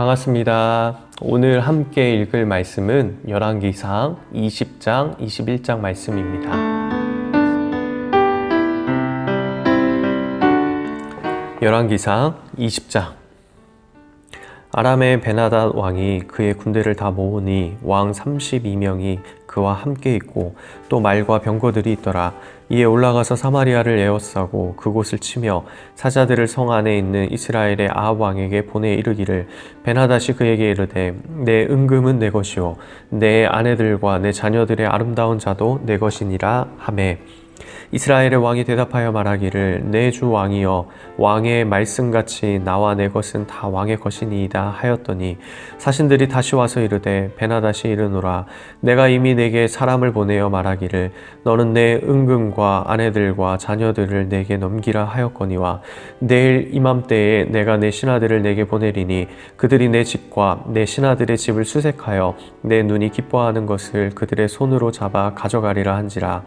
반갑습니다. 오늘 함께 읽을 말씀은 열왕기상 20장, 21장 말씀입니다. 열왕기상 20장 아람의 베나닷 왕이 그의 군대를 다 모으니 왕 32명이 그와 함께 있고 또 말과 병거들이 있더라. 이에 올라가서 사마리아를 에워싸고 그곳을 치며 사자들을 성 안에 있는 이스라엘의 아합 왕에게 보내 이르기를 베나닷이 그에게 이르되 내 은금은 내 것이요. 내 아내들과 내 자녀들의 아름다운 자도 내 것이니라. 하매 이스라엘의 왕이 대답하여 말하기를 내 주 왕이여 왕의 말씀같이 나와 내 것은 다 왕의 것이니이다 하였더니 사신들이 다시 와서 이르되 베나다시 이르노라 내가 이미 내게 사람을 보내어 말하기를 너는 내 은금과 아내들과 자녀들을 내게 넘기라 하였거니와 내일 이맘때에 내가 내 신하들을 내게 보내리니 그들이 내 집과 내 신하들의 집을 수색하여 내 눈이 기뻐하는 것을 그들의 손으로 잡아 가져가리라 한지라.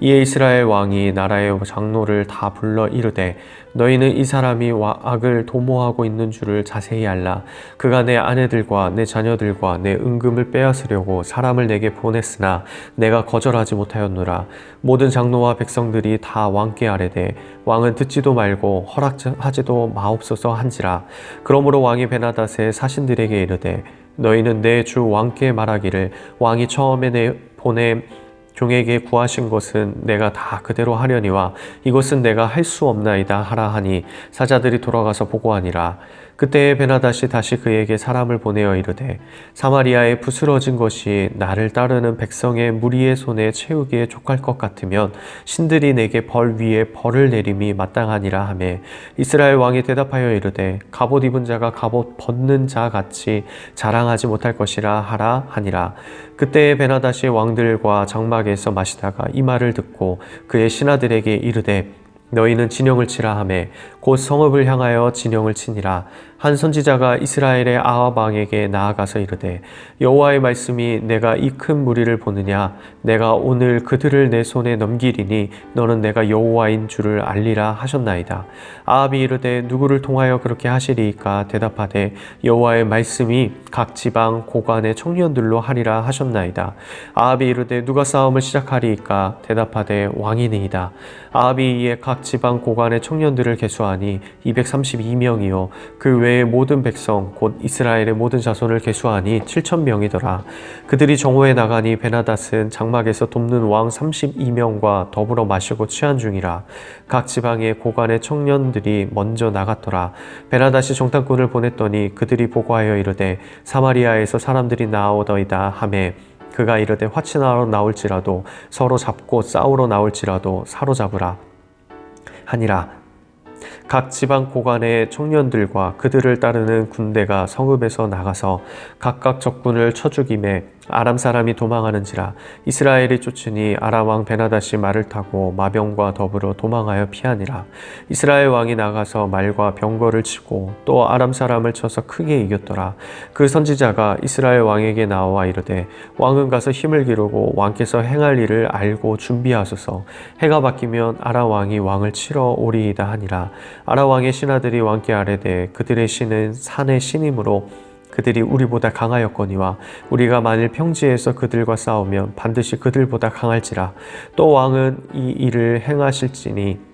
이에 이스라엘 왕이 나라의 장로를 다 불러 이르되 너희는 이 사람이 악을 도모하고 있는 줄을 자세히 알라. 그가 내 아내들과 내 자녀들과 내 은금을 빼앗으려고 사람을 내게 보냈으나 내가 거절하지 못하였노라. 모든 장로와 백성들이 다 왕께 아뢰되 왕은 듣지도 말고 허락하지도 마옵소서 한지라. 그러므로 왕이 베나닷의 사신들에게 이르되 너희는 내 주 왕께 말하기를 왕이 처음에 내 보내 종에게 구하신 것은 내가 다 그대로 하려니와 이것은 내가 할 수 없나이다 하라 하니 사자들이 돌아가서 보고하니라 그때에 베나다시 다시 그에게 사람을 보내어 이르되 사마리아에 부스러진 것이 나를 따르는 백성의 무리의 손에 채우기에 족할 것 같으면 신들이 내게 벌 위에 벌을 내림이 마땅하니라 하매 이스라엘 왕이 대답하여 이르되 갑옷 입은 자가 갑옷 벗는 자 같이 자랑하지 못할 것이라 하라 하니라. 그때에 베나다시 왕들과 장막에서 마시다가 이 말을 듣고 그의 신하들에게 이르되 너희는 진영을 치라 하매 곧 성읍을 향하여 진영을 치니라 한 선지자가 이스라엘의 아합 왕에게 나아가서 이르되 여호와의 말씀이 내가 이 큰 무리를 보느냐? 내가 오늘 그들을 내 손에 넘기리니 너는 내가 여호와인 줄을 알리라 하셨나이다. 아합이 이르되 누구를 통하여 그렇게 하시리이까? 대답하되 여호와의 말씀이 각 지방 고관의 청년들로 하리라 하셨나이다. 아합이 이르되 누가 싸움을 시작하리이까? 대답하되 왕이니이다. 아합이 이에 각 지방 고관의 청년들을 계수하니 232명이요. 그외 의 모든 백성 곧 이스라엘의 모든 자손을 계수하니 7천 명이더라. 그들이 정오에 나가니 베나닷은 장막에서 돕는 왕 32명과 더불어 마시고 취한 중이라. 각 지방의 고관의 청년들이 먼저 나갔더라. 베나닷이 정탐꾼을 보냈더니 그들이 보고하여 이르되 사마리아에서 사람들이 나오더이다 하매 그가 이르되 화친하러 나올지라도 서로 잡고 싸우러 나올지라도 사로잡으라 하니라 각 지방 고관의 청년들과 그들을 따르는 군대가 성읍에서 나가서 각각 적군을 쳐 죽임에 아람 사람이 도망하는지라 이스라엘이 쫓으니 아람 왕 베나다시 말을 타고 마병과 더불어 도망하여 피하니라. 이스라엘 왕이 나가서 말과 병거를 치고 또 아람 사람을 쳐서 크게 이겼더라. 그 선지자가 이스라엘 왕에게 나와 이르되 왕은 가서 힘을 기르고 왕께서 행할 일을 알고 준비하소서. 해가 바뀌면 아람 왕이 왕을 치러 오리이다 하니라 아람 왕의 신하들이 왕께 아뢰되 그들의 신은 산의 신이므로 그들이 우리보다 강하였거니와 우리가 만일 평지에서 그들과 싸우면 반드시 그들보다 강할지라. 또 왕은 이 일을 행하실지니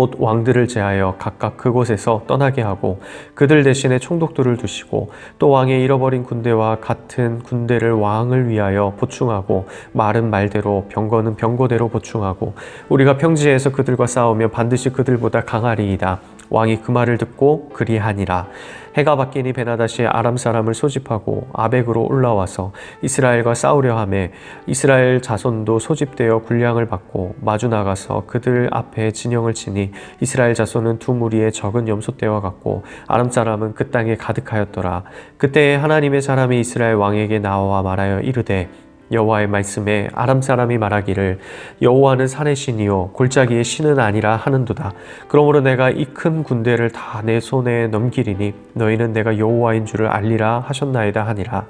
곧 왕들을 제하여 각각 그곳에서 떠나게 하고 그들 대신에 총독들을 두시고 또 왕의 잃어버린 군대와 같은 군대를 왕을 위하여 보충하고 말은 말대로 병거는 병거대로 보충하고 우리가 평지에서 그들과 싸우면 반드시 그들보다 강하리이다 왕이 그 말을 듣고 그리하니라. 해가 바뀌니 베나다시 아람 사람을 소집하고 아벡으로 올라와서 이스라엘과 싸우려 하매 이스라엘 자손도 소집되어 군량을 받고 마주 나가서 그들 앞에 진영을 치니 이스라엘 자손은 두 무리의 적은 염소떼와 같고 아람 사람은 그 땅에 가득하였더라. 그때 하나님의 사람이 이스라엘 왕에게 나와 말하여 이르되 여호와의 말씀에 아람 사람이 말하기를 여호와는 산의 신이요 골짜기의 신은 아니라 하는도다. 그러므로 내가 이 큰 군대를 다 내 손에 넘기리니 너희는 내가 여호와인 줄을 알리라 하셨나이다 하니라.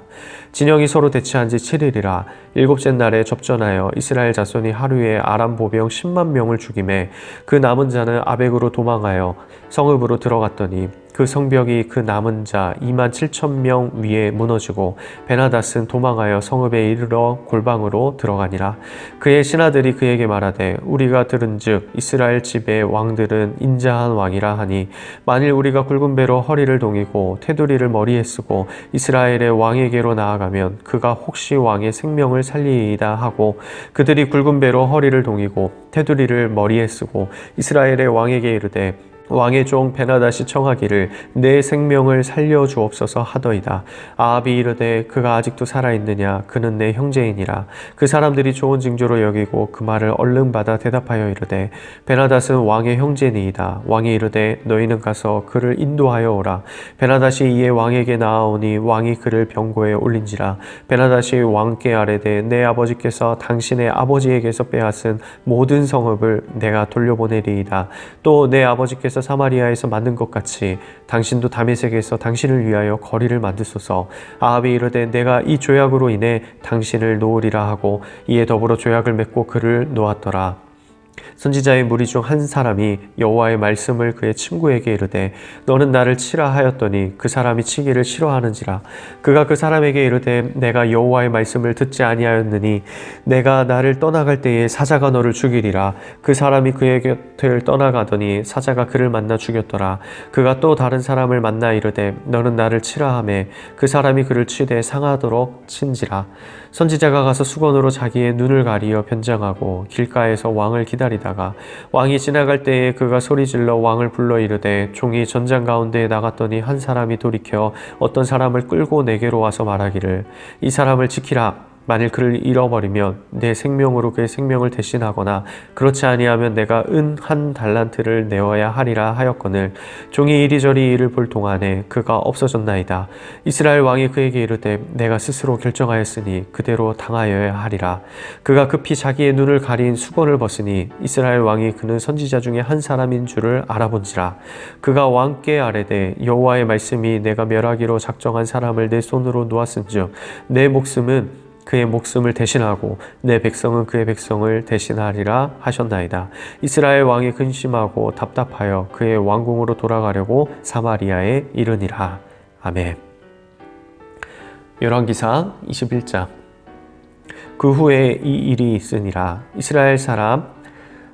진영이 서로 대치한 지 7일이라 일곱째 날에 접전하여 이스라엘 자손이 하루에 아람 보병 10만 명을 죽임에 그 남은 자는 아벡으로 도망하여 성읍으로 들어갔더니 그 성벽이 그 남은 자 2만 7천 명 위에 무너지고 베나닷은 도망하여 성읍에 이르러 골방으로 들어가니라. 그의 신하들이 그에게 말하되 우리가 들은즉 이스라엘 집의 왕들은 인자한 왕이라 하니 만일 우리가 굵은 배로 허리를 동이고 테두리를 머리에 쓰고 이스라엘의 왕에게로 나아가면 그가 혹시 왕의 생명을 살리이다 하고 그들이 굵은 배로 허리를 동이고 테두리를 머리에 쓰고 이스라엘의 왕에게 이르되 왕의 종 베나다시 청하기를 내 생명을 살려 주옵소서 하더이다. 아합이 이르되 그가 아직도 살아 있느냐 그는 내 형제이니라. 그 사람들이 좋은 징조로 여기고 그 말을 얼른 받아 대답하여 이르되 베나닷은 왕의 형제니이다. 왕이 이르되 너희는 가서 그를 인도하여 오라. 베나닷이 이에 왕에게 나아오니 왕이 그를 병고에 올린지라. 베나닷이 왕께 아뢰되 내 아버지께서 당신의 아버지에게서 빼앗은 모든 성읍을 내가 돌려보내리이다. 또 내 아버지께서 사마리아에서 만든 것 같이 당신도 다메섹에서 당신을 위하여 거리를 만드소서. 아합이 이르되 내가 이 조약으로 인해 당신을 놓으리라 하고 이에 더불어 조약을 맺고 그를 놓았더라. 선지자의 무리 중 한 사람이 여호와의 말씀을 그의 친구에게 이르되 너는 나를 치라 하였더니 그 사람이 치기를 싫어하는지라. 그가 그 사람에게 이르되 내가 여호와의 말씀을 듣지 아니하였느니 내가 나를 떠나갈 때에 사자가 너를 죽이리라. 그 사람이 그의 곁을 떠나가더니 사자가 그를 만나 죽였더라. 그가 또 다른 사람을 만나 이르되 너는 나를 치라 하매 그 사람이 그를 치되 상하도록 친지라 선지자가 가서 수건으로 자기의 눈을 가리어 변장하고 길가에서 왕을 기다리다가 왕이 지나갈 때에 그가 소리질러 왕을 불러 이르되 종이 전장 가운데에 나갔더니 한 사람이 돌이켜 어떤 사람을 끌고 내게로 와서 말하기를 이 사람을 지키라 만일 그를 잃어버리면 내 생명으로 그의 생명을 대신하거나 그렇지 아니하면 내가 은 한 달란트를 내어야 하리라 하였거늘 종이 이리저리 이를 볼 동안에 그가 없어졌나이다. 이스라엘 왕이 그에게 이르되 내가 스스로 결정하였으니 그대로 당하여야 하리라. 그가 급히 자기의 눈을 가린 수건을 벗으니 이스라엘 왕이 그는 선지자 중에 한 사람인 줄을 알아본지라. 그가 왕께 아뢰되 여호와의 말씀이 내가 멸하기로 작정한 사람을 내 손으로 놓았은즉 내 목숨은 그의 목숨을 대신하고 내 백성은 그의 백성을 대신하리라 하셨나이다. 이스라엘 왕이 근심하고 답답하여 그의 왕궁으로 돌아가려고 사마리아에 이르니라. 아멘. 열왕기상 21장 그 후에 이 일이 있으니라 이스라엘 사람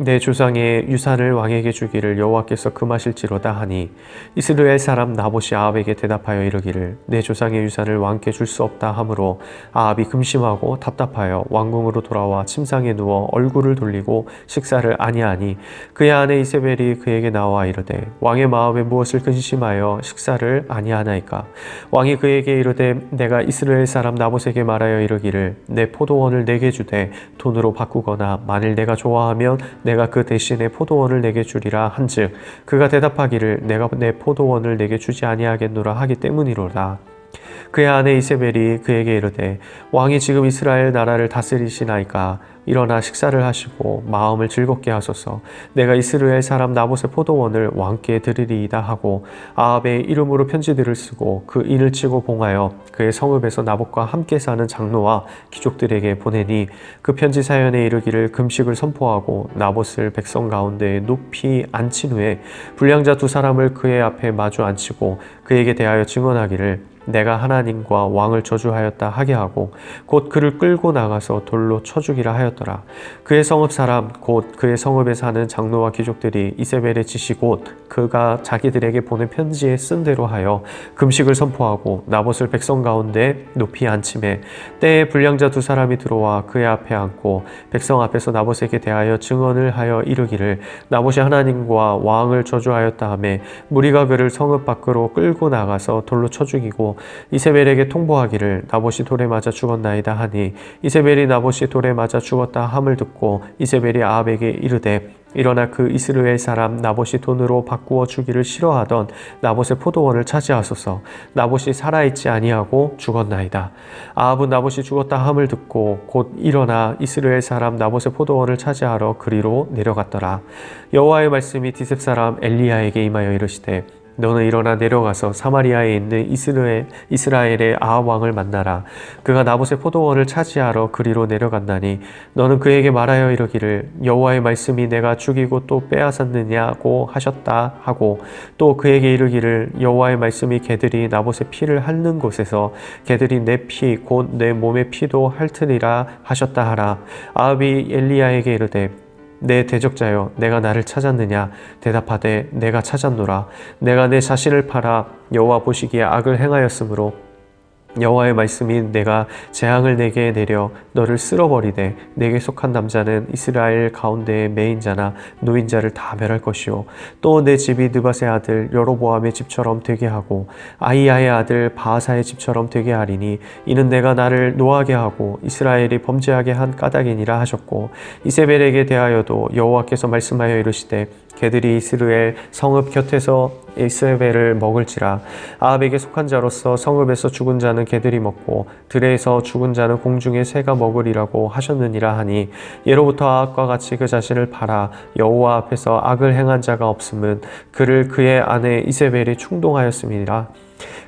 내 조상의 유산을 왕에게 주기를 여호와께서 금하실지로다 하니 이스라엘 사람 나봇이 아합에게 대답하여 이르기를 내 조상의 유산을 왕께 줄 수 없다 하므로 아합이 금심하고 답답하여 왕궁으로 돌아와 침상에 누워 얼굴을 돌리고 식사를 아니하니 그의 아내 이세벨이 그에게 나와 이르되 왕의 마음에 무엇을 근심하여 식사를 아니하나이까? 왕이 그에게 이르되 내가 이스라엘 사람 나봇에게 말하여 이르기를 내 포도원을 내게 주되 돈으로 바꾸거나 만일 내가 좋아하면 내가 그 대신에 포도원을 내게 주리라 한즉 그가 대답하기를 내가 내 포도원을 내게 주지 아니하겠노라 하기 때문이로다 그의 아내 이세벨이 그에게 이르되 왕이 지금 이스라엘 나라를 다스리시나이까? 일어나 식사를 하시고 마음을 즐겁게 하소서. 내가 이스라엘 사람 나봇의 포도원을 왕께 드리리이다 하고 아합의 이름으로 편지들을 쓰고 그 인을 치고 봉하여 그의 성읍에서 나봇과 함께 사는 장로와 귀족들에게 보내니 그 편지 사연에 이르기를 금식을 선포하고 나봇을 백성 가운데 높이 앉힌 후에 불량자 두 사람을 그의 앞에 마주 앉히고 그에게 대하여 증언하기를 내가 하 나님과 왕을 저주하였다 하게 하고 곧 그를 끌고 나가서 돌로 쳐 죽이라 하였더라. 그의 성읍 사람 곧 그의 성읍에 사는 장로와 귀족들이 이세벨의 지시 곧 그가 자기들에게 보낸 편지에 쓴 대로 하여 금식을 선포하고 나봇을 백성 가운데 높이 앉힘에 때에 불량자 두 사람이 들어와 그의 앞에 앉고 백성 앞에서 나봇에게 대하여 증언을 하여 이르기를 나봇이 하나님과 왕을 저주하였다 하매 무리가 그를 성읍 밖으로 끌고 나가서 돌로 쳐 죽이고 이세벨에게 통보하기를 나봇이 돌에 맞아 죽었나이다 하니 이세벨이 나봇이 돌에 맞아 죽었다 함을 듣고 이세벨이 아합에게 이르되 일어나 그 이스라엘 사람 나봇이 돈으로 바꾸어 주기를 싫어하던 나봇의 포도원을 차지하소서. 나봇이 살아있지 아니하고 죽었나이다. 아합은 나봇이 죽었다 함을 듣고 곧 일어나 이스라엘 사람 나봇의 포도원을 차지하러 그리로 내려갔더라. 여호와의 말씀이 디셉 사람 엘리야에게 임하여 이르시되 너는 일어나 내려가서 사마리아에 있는 이스라엘, 이스라엘의 아합 왕을 만나라. 그가 나봇의 포도원을 차지하러 그리로 내려간다니 너는 그에게 말하여 이르기를 여호와의 말씀이 내가 죽이고 또 빼앗았느냐고 하셨다 하고 또 그에게 이르기를 여호와의 말씀이 개들이 나봇의 피를 핥는 곳에서 개들이 내 피 곧 내 몸의 피도 핥으리라 하셨다 하라. 아합이 엘리야에게 이르되 내 대적자여 내가 나를 찾았느냐? 대답하되 내가 찾았노라. 내가 내 자신을 팔아 여호와 보시기에 악을 행하였으므로 여호와의 말씀이 내가 재앙을 내게 내려 너를 쓸어버리되 내게 속한 남자는 이스라엘 가운데의 매인자나 노인자를 다 멸할 것이요. 또 내 집이 느바의 아들 여로보암의 집처럼 되게 하고 아이야의 아들 바하사의 집처럼 되게 하리니 이는 내가 나를 노하게 하고 이스라엘이 범죄하게 한 까닭이니라 하셨고 이세벨에게 대하여도 여호와께서 말씀하여 이르시되 개들이 이스라엘 성읍 곁에서 이스라엘을 먹을지라. 아합에게 속한 자로서 성읍에서 죽은 자는 개들이 먹고 들에서 죽은 자는 공중의 새가 먹으리라고 하셨느니라 하니 예로부터 아합과 같이 그 자신을 팔아 여호와 앞에서 악을 행한 자가 없음은 그를 그의 아내 이세벨이 충동하였음이니라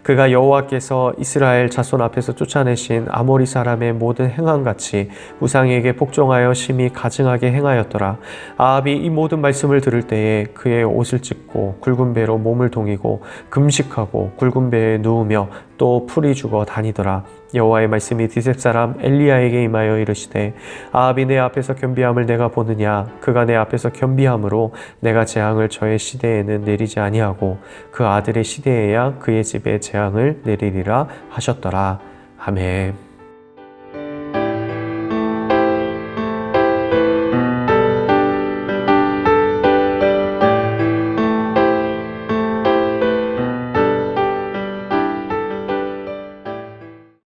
그가 여호와께서 이스라엘 자손 앞에서 쫓아내신 아모리 사람의 모든 행함같이 우상에게 복종하여 심히 가증하게 행하였더라. 아합이 이 모든 말씀을 들을 때에 그의 옷을 찢고 굵은 배로 몸을 동이고 금식하고 굵은 배에 누우며 또 풀이 죽어 다니더라. 여호와의 말씀이 디셉 사람 엘리야에게 임하여 이르시되 아합이 내 앞에서 겸비함을 내가 보느냐 그가 내 앞에서 겸비함으로 내가 재앙을 저의 시대에는 내리지 아니하고 그 아들의 시대에야 그의 집에 재앙을 내리리라 하셨더라 아멘.